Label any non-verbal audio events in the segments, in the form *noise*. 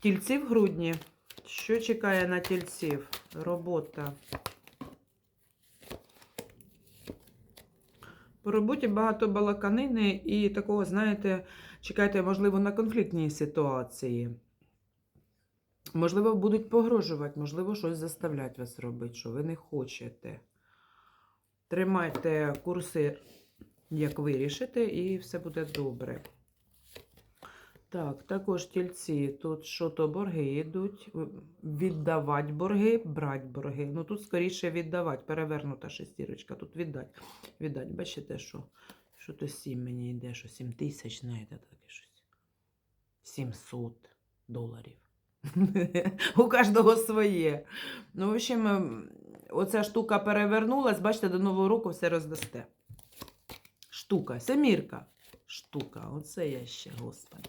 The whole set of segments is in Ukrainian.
Тільці в грудні. Що чекає на тільців? Робота. По роботі багато балаканини і такого, знаєте, чекайте, можливо, на конфліктній ситуації. Можливо, будуть погрожувати, можливо, щось заставлять вас робити, що ви не хочете. Тримайте курси, як вирішите, і все буде добре. Так, також тільці. Тут що то борги йдуть. Віддавати борги, брати борги. Ну тут скоріше віддавати. Перевернута шестірочка. Тут віддати. Віддать. Бачите, що? Що то 7 мені йде, що 7 тисяч, знаєте, таке щось. 700 доларів. *laughs* У кожного своє. Ну, в общем, ем, оця штука перевернулась, бачите, до Нового року все роздасте. Штука, семірка. Штука, оце я ще, господи.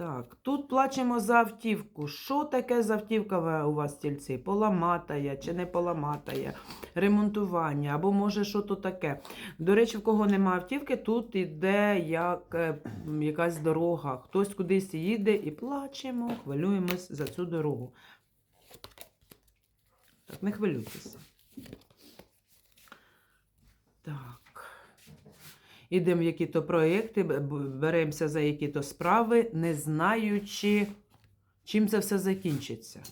Так, тут плачемо за автівку. Що таке за автівка у вас тільці? Поламатая чи не поламатая? Ремонтування, або може що то таке. До речі, в кого немає автівки, тут іде як е, якась дорога. Хтось кудись їде і плачемо, хвилюємось за цю дорогу. Так, не хвилюйтеся. Так. Ідемо в які-то проєкти, беремося за які-то справи, не знаючи, чим це все закінчиться.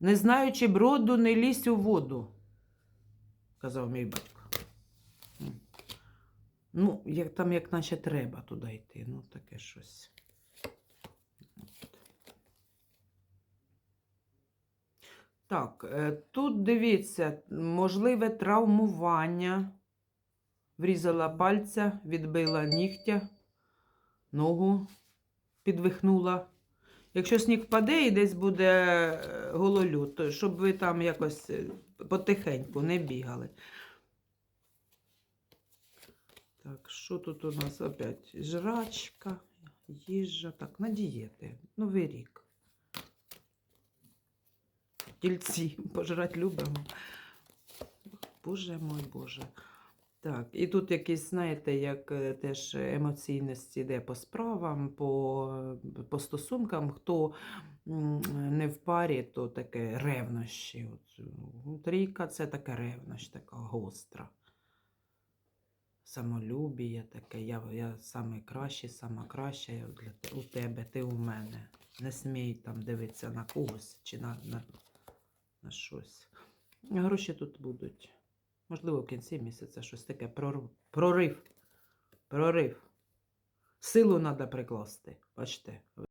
Не знаючи броду, не лізь у воду, казав мій батько. Ну, як там, як наче треба туди йти. Ну, таке щось. Так, е, тут дивіться, можливе травмування. Врізала пальця, відбила нігтя, ногу підвихнула. Якщо сніг впаде і десь буде е, гололюд, то щоб ви там якось е, потихеньку не бігали. Так, що тут у нас опять? Жрачка, їжа. Так, на дієти. Новий рік. Тільці пожрати любимо. Боже мой Боже. Так, і тут якісь, знаєте, як е, теж емоційність іде по справам, по, по стосункам. Хто не в парі, то таке ревнощі. От, ну, Трійка це така ревнощ, така гостра. Самолюбіє таке, я, я саме кращий, сама краща для у тебе, ти у мене. Не смій там дивитися на когось чи на, на, на щось. Гроші тут будуть. Можливо, в кінці місяця щось таке прорив. Прорив. Силу треба прикласти. Бачите,